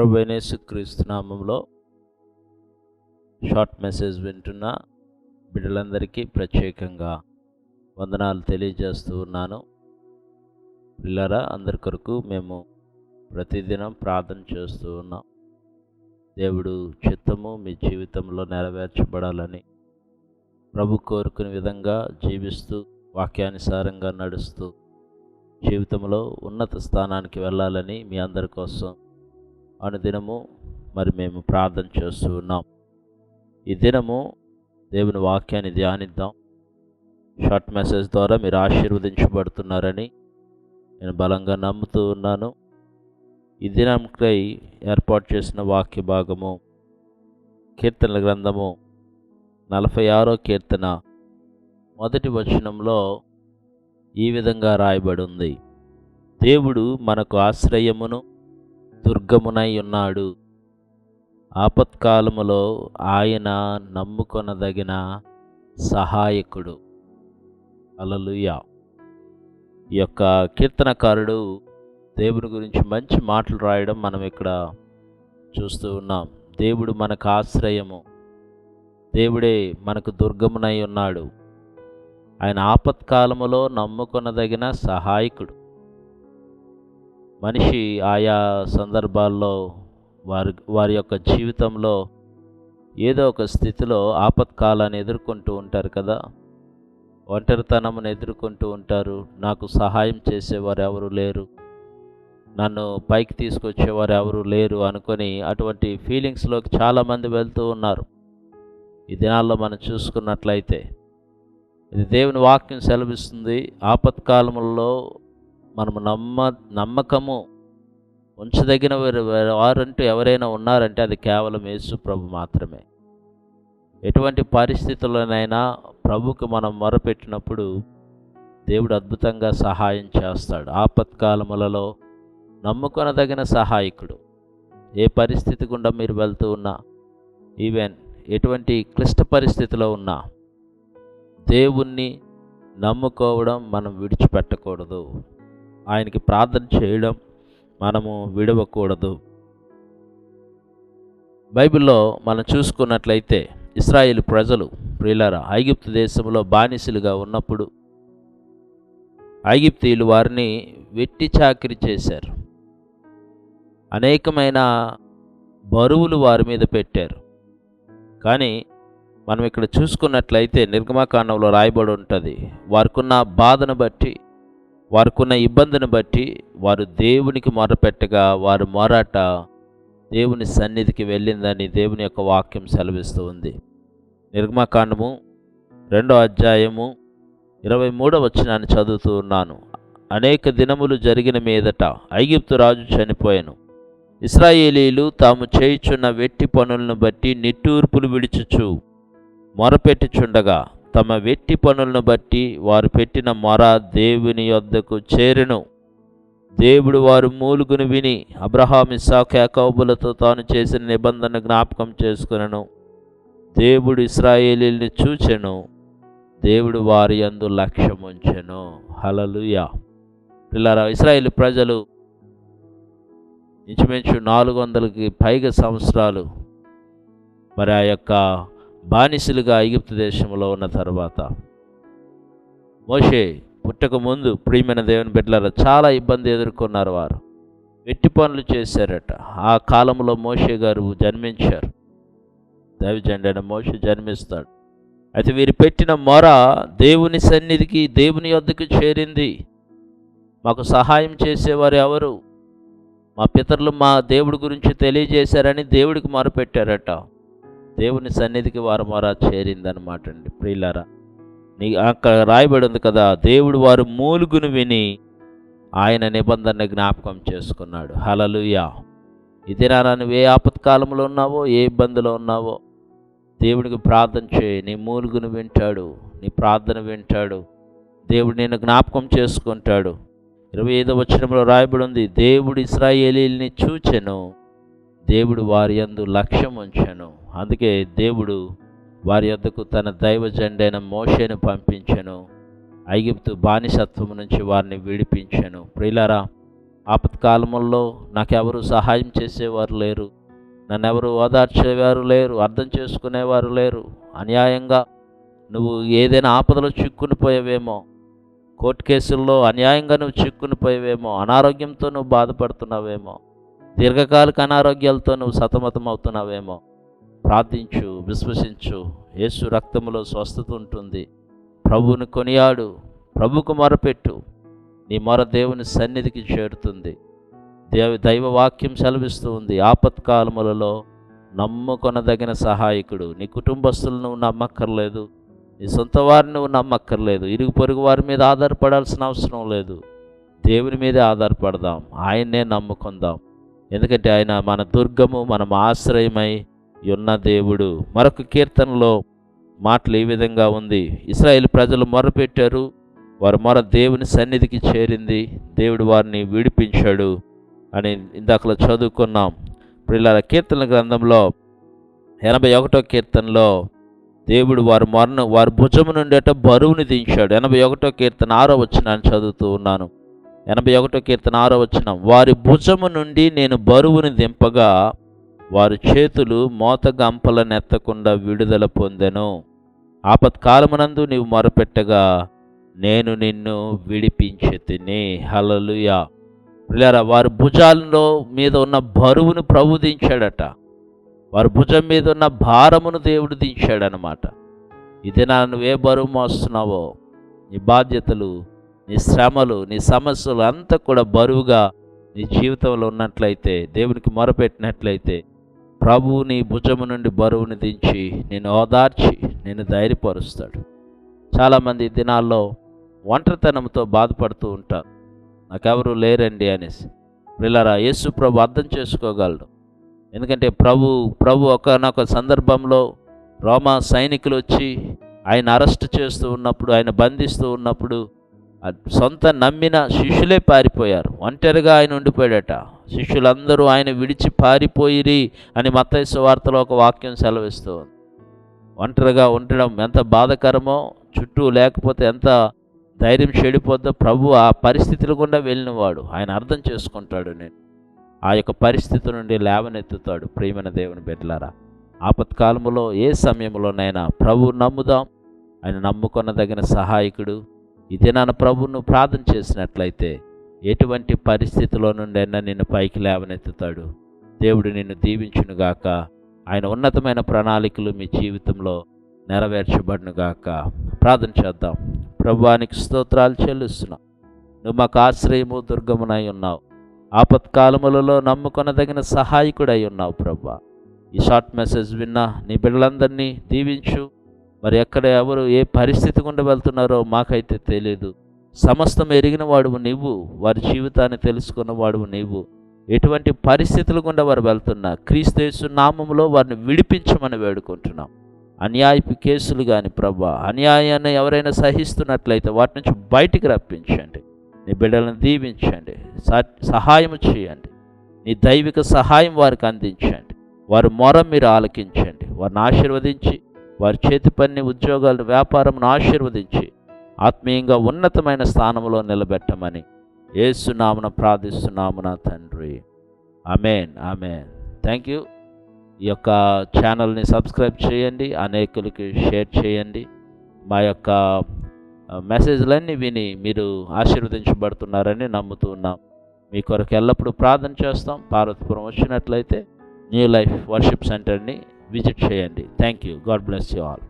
ప్రభునేసు క్రీస్తు నామంలో short message వింటున్న బిడ్డలందరికీ ప్రత్యేకంగా వందనాలు తెలియజేస్తూ ఉన్నాను. పిల్లరా అందరి కొరకు మేము ప్రతిదినం ప్రార్థన చేస్తూ ఉన్నాం. దేవుడు చిత్తము మీ జీవితంలో నెరవేర్చబడాలని ప్రభు కోరుకునే విధంగా జీవిస్తూ వాక్యానుసారంగా నడుస్తూ జీవితంలో ఉన్నత స్థానానికి వెళ్ళాలని మీ అందరి కోసం అనుదినము మరి మేము ప్రార్థన చేస్తూ ఉన్నాం. ఈ దినము దేవుని వాక్యాన్ని ధ్యానిద్దాం. షార్ట్ మెసేజ్ ద్వారా మీరు ఆశీర్వదించబడుతున్నారని నేను బలంగా నమ్ముతూ ఉన్నాను. ఈ దినంకై ఏర్పాటు చేసిన వాక్య భాగము కీర్తనల గ్రంథము నలభై ఆరో కీర్తన మొదటి వచనంలో ఈ విధంగా రాయబడి ఉంది. దేవుడు మనకు ఆశ్రయమును దుర్గమునై ఉన్నాడు. ఆపత్కాలములో ఆయన నమ్ముకొనదగిన సహాయకుడు. అలలుయా ఈ యొక్క కీర్తనకారుడు దేవుని గురించి మంచి మాటలు రాయడం మనం ఇక్కడ చూస్తూ ఉన్నాం. దేవుడు మనకు ఆశ్రయము. దేవుడే మనకు దుర్గమునై ఉన్నాడు. ఆయన ఆపత్కాలములో నమ్ముకొనదగిన సహాయకుడు. మనిషి ఆయా సందర్భాల్లో వారి వారి యొక్క జీవితంలో ఏదో ఒక స్థితిలో ఆపత్కాలాన్ని ఎదుర్కొంటూ ఉంటారు కదా. ఒంటరితనమును ఎదుర్కొంటూ ఉంటారు. నాకు సహాయం చేసేవారు ఎవరు లేరు. నన్ను పైకి తీసుకొచ్చేవారు ఎవరు లేరు అనుకొని అటువంటి ఫీలింగ్స్లోకి చాలామంది వెళ్తూ ఉన్నారు. ఈ దినాల్లో మనం చూసుకున్నట్లయితే ఇది దేవుని వాక్యం సెలవిస్తుంది. ఆపత్కాలములలో మనము నమ్మ నమ్మకము ఉంచదగిన వారు వారంటూ ఎవరైనా ఉన్నారంటే అది కేవలం యేసు ప్రభు మాత్రమే. ఎటువంటి పరిస్థితుల్లోనైనా ప్రభుకు మనం మొరపెట్టినప్పుడు దేవుడు అద్భుతంగా సహాయం చేస్తాడు. ఆపత్కాలములలో నమ్ముకొనదగిన సహాయకుడు. ఏ పరిస్థితి గుండా మీరు వెళ్తూ ఉన్నా ఈవెన్ ఎటువంటి క్లిష్ట పరిస్థితిలో ఉన్నా దేవుణ్ణి నమ్ముకోవడం మనం విడిచిపెట్టకూడదు. ఆయనకి ప్రార్థన చేయడం మనము విడవకూడదు. బైబిల్లో మనం చూసుకున్నట్లయితే ఇస్రాయేల్ ప్రజలు ప్రియులర ఐగిప్తు దేశంలో బానిసలుగా ఉన్నప్పుడు ఐగిప్తీయులు వారిని వెట్టి చాకిరి చేశారు. అనేకమైన బరువులు వారి మీద పెట్టారు. కానీ మనం ఇక్కడ చూసుకున్నట్లయితే నిర్గమాకాండంలో రాయబడి ఉంటుంది వారికున్న బాధను బట్టి వారికున్న ఇబ్బందిని బట్టి వారు దేవునికి మొరపెట్టగా వారు మొరాట దేవుని సన్నిధికి వెళ్ళిందని దేవుని యొక్క వాక్యం సెలవిస్తూ ఉంది. నిర్గమకాండము రెండో అధ్యాయము ఇరవై మూడవ వచ్చినాన్ని చదువుతూ ఉన్నాను. అనేక దినములు జరిగిన మీదట ఐగిప్తు రాజు చనిపోయాను. ఇస్రాయేలీలు తాము చేయుచున్న వెట్టి పనులను బట్టి నిట్టూర్పులు విడిచుచు మొరపెట్టుచుండగా తమ వెట్టి పనులను బట్టి వారు పెట్టిన మొర దేవుని యొద్దకు చేరెను. దేవుడు వారు మూలుగును విని అబ్రహాం ఇస్సాక్ యాకోబులతో తాను చేసిన నిబంధన జ్ఞాపకం చేసుకునను. దేవుడు ఇస్రాయేలీల్ని చూచెను. దేవుడు వారి యందు లక్ష్యం ఉంచెను. హలలుయా పిల్లరా ఇస్రాయేల్ ప్రజలు ఇంచుమించు నాలుగు వందలకి పైగా సంవత్సరాలు మరి ఆ యొక్క బానిసలుగా ఐగుప్తు దేశంలో ఉన్న తర్వాత మోషే పుట్టక ముందు ప్రియమైన దేవుని బిడ్డలారా చాలా ఇబ్బంది ఎదుర్కొన్నారు వారు. వెట్టి పనులు చేశారట. ఆ కాలంలో మోషే గారు జన్మించారు. దైవజండైన మోషే జన్మిస్తాడు. అయితే వీరు పెట్టిన మొర దేవుని సన్నిధికి దేవుని వద్దకు చేరింది. మాకు సహాయం చేసేవారు ఎవరు? మా పితరులు మా దేవుడి గురించి తెలియజేశారని దేవుడికి మొరపెట్టారట. దేవుని సన్నిధికి వారు మారా చేరిందనమాట అండి ప్రియులారా నీ అక్కడ రాయబడి ఉంది కదా దేవుడు వారు మూలుగును విని ఆయన నిబంధన జ్ఞాపకం చేసుకున్నాడు. హలలుయా ఇది నా నువ్వు ఏ ఆపత్కాలంలో ఉన్నావో ఏ ఇబ్బందిలో ఉన్నావో దేవుడికి ప్రార్థన చేయి. నీ మూలుగును వింటాడు నీ ప్రార్థన వింటాడు. దేవుడు నేను జ్ఞాపకం చేసుకుంటాడు. ఇరవై ఐదో వచనంలో రాయబడి ఉంది దేవుడు ఇస్రాయేలీల్ని చూచెను దేవుడు వారి యందు లక్ష్యం ఉంచను. అందుకే దేవుడు వారి యొద్దకు తన దైవ జెండైన మోషేను పంపించను. ఐగిప్తు బానిసత్వం నుంచి వారిని విడిపించను. ప్రియులారా ఆపత్కాలంలో నాకెవరు సహాయం చేసేవారు లేరు. నన్నెవరు ఓదార్చేవారు లేరు. అర్థం చేసుకునేవారు లేరు. అన్యాయంగా నువ్వు ఏదైనా ఆపదలో చిక్కుని పోయేవేమో కోర్టు కేసుల్లో అన్యాయంగా నువ్వు చిక్కుని పోయేవేమో అనారోగ్యంతో నువ్వు బాధపడుతున్నావేమో దీర్ఘకాలిక అనారోగ్యాలతో నువ్వు సతమతం అవుతున్నావేమో ప్రార్థించు విశ్వసించు. యేసు రక్తములో స్వస్థత ఉంటుంది. ప్రభువుని కొనియాడు ప్రభుకు మొరపెట్టు. నీ మొర దేవుని సన్నిధికి చేరుతుంది. దేవ దైవ వాక్యం సెలవిస్తూ ఉంది. ఆపత్కాలములలో నమ్ముకొనదగిన సహాయకుడు. నీ కుటుంబస్తులను నువ్వు నమ్మక్కర్లేదు. నీ సొంత వారిని నువ్వు నమ్మక్కర్లేదు. ఇరుగు పొరుగు వారి మీద ఆధారపడాల్సిన అవసరం లేదు. దేవుని మీదే ఆధారపడదాం. ఆయన్నే నమ్ముకుందాం. ఎందుకంటే ఆయన మన దుర్గము మనం ఆశ్రయమై ఉన్న దేవుడు. మరొక కీర్తనలో మాటలు ఈ విధంగా ఉంది. ఇస్రాయేల్ ప్రజలు మొరపెట్టారు. వారు మొర దేవుని సన్నిధికి చేరింది. దేవుడు వారిని విడిపించాడు అని ఇందాకలో చదువుకున్నాం. ఇప్పుడు ఇలా కీర్తన గ్రంథంలో ఎనభై ఒకటో కీర్తనలో దేవుడు వారి మొరను వారి భుజము నుండి అట బరువుని దించాడు. ఎనభై ఒకటో కీర్తన ఆరో వచ్చిన చదువుతూ ఉన్నాను. ఎనభై ఒకటో కీర్తన ఆరో వచ్చిన వారి భుజము నుండి నేను బరువుని దింపగా వారి చేతులు మోత గంపలనెత్తకుండా విడుదల పొందెను. ఆపత్కాలమునందు నీవు మొరపెట్టగా నేను నిన్ను విడిపించి తిని హలలుయా పిల్లరా వారి భుజాలలో మీద ఉన్న బరువును ప్రభు దించాడట. వారి భుజం మీద ఉన్న భారమును దేవుడు దించాడనమాట ఇది నా నువ్వే బరువు మోస్తున్నావో? నీ బాధ్యతలు నీ శ్రమలు నీ సమస్యలు అంతా కూడా బరువుగా నీ జీవితంలో ఉన్నట్లయితే దేవునికి మొరపెట్టినట్లయితే ప్రభువు నీ భుజము నుండి బరువుని దించి నేను ఓదార్చి నేను ధైర్యపరుస్తాడు. చాలామంది దినాల్లో ఒంటరితనంతో బాధపడుతూ ఉంటారు. నాకెవరు లేరండి అనేసి. పిల్లరా యేసు ప్రభు అర్థం చేసుకోగలడు. ఎందుకంటే ప్రభు ప్రభు ఒకనొక సందర్భంలో రోమా సైనికులు వచ్చి ఆయన అరెస్ట్ చేస్తూ ఉన్నప్పుడు ఆయన బంధిస్తూ ఉన్నప్పుడు సొంత నమ్మిన శిష్యులే పారిపోయారు. ఒంటరిగా ఆయన ఉండిపోయాడట. శిష్యులందరూ ఆయన విడిచి పారిపోయిరి అని మత్తైసు వార్తలో ఒక వాక్యం సెలవిస్తూ ఒంటరిగా ఉండడం ఎంత బాధకరమో చుట్టూ లేకపోతే ఎంత ధైర్యం చెడిపోద్దో ప్రభు ఆ పరిస్థితులు గుండా వెళ్ళినవాడు. ఆయన అర్థం చేసుకుంటాడు నేను. ఆ యొక్క పరిస్థితి నుండి లేవనెత్తుతాడు. ప్రియమైన దేవుని బిడ్డలారా ఆపత్కాలంలో ఏ సమయంలోనైనా ప్రభు నమ్ముదాం. ఆయన నమ్ముకొనదగిన సహాయకుడు ఇది నాన్న ప్రభువును ప్రార్థన చేసినట్లయితే ఎటువంటి పరిస్థితిలో నుండైనా నిన్ను పైకి లేవనెత్తుతాడు. దేవుడు నిన్ను దీవించునుగాక. ఆయన ఉన్నతమైన ప్రణాళికలు మీ జీవితంలో నెరవేర్చబడునుగాక. ప్రార్థన చేద్దాం. ప్రభువానికి స్తోత్రాలు చెల్లిస్తున్నాం. నువ్వు మాకు ఆశ్రయము దుర్గమునై ఉన్నావు. ఆపత్కాలములలో నమ్ముకొనదగిన సహాయకుడై ఉన్నావు ప్రభా ఈ షార్ట్ మెసేజ్ విన్నా నీ బిడ్డలందరినీ దీవించు. మరి ఎక్కడ ఎవరు ఏ పరిస్థితి గుండా వెళ్తున్నారో మాకైతే తెలియదు సమస్తం ఎరిగిన వాడువు నీవు వారి జీవితాన్ని తెలుసుకున్న వాడువు నీవు. ఎటువంటి పరిస్థితుల గుండా వారు వెళ్తున్నా క్రీస్తు నామంలో వారిని విడిపించమని వేడుకుంటున్నాం. అన్యాయపు కేసులు కానీ ప్రభా అన్యాయాన్ని ఎవరైనా సహిస్తున్నట్లయితే వాటి నుంచి బయటికి రప్పించండి. నీ బిడ్డలను దీవించండి. సహాయం చేయండి. నీ దైవిక సహాయం వారికి అందించండి. వారి మొర మీరు ఆలకించండి. వారిని ఆశీర్వదించి వారి చేతి పని ఉద్యోగాలు వ్యాపారంను ఆశీర్వదించి ఆత్మీయంగా ఉన్నతమైన స్థానంలో నిలబెట్టమని ఏసునామున ప్రార్థిస్తున్నాము నా తండ్రి. అమేన్ అమేన్ థ్యాంక్ యూ ఈ యొక్క ఛానల్ని సబ్స్క్రైబ్ చేయండి అనేకులకి షేర్ చేయండి. మా యొక్క మెసేజ్లన్నీ విని మీరు ఆశీర్వదించబడుతున్నారని నమ్ముతూ ఉన్నాం. మీ కొరకు ఎల్లప్పుడూ ప్రార్థన చేస్తాం. పార్వతీపురం వచ్చినట్లయితే న్యూ లైఫ్ వర్షిప్ సెంటర్ని విజిట్ చేయండి. Thank you God bless you all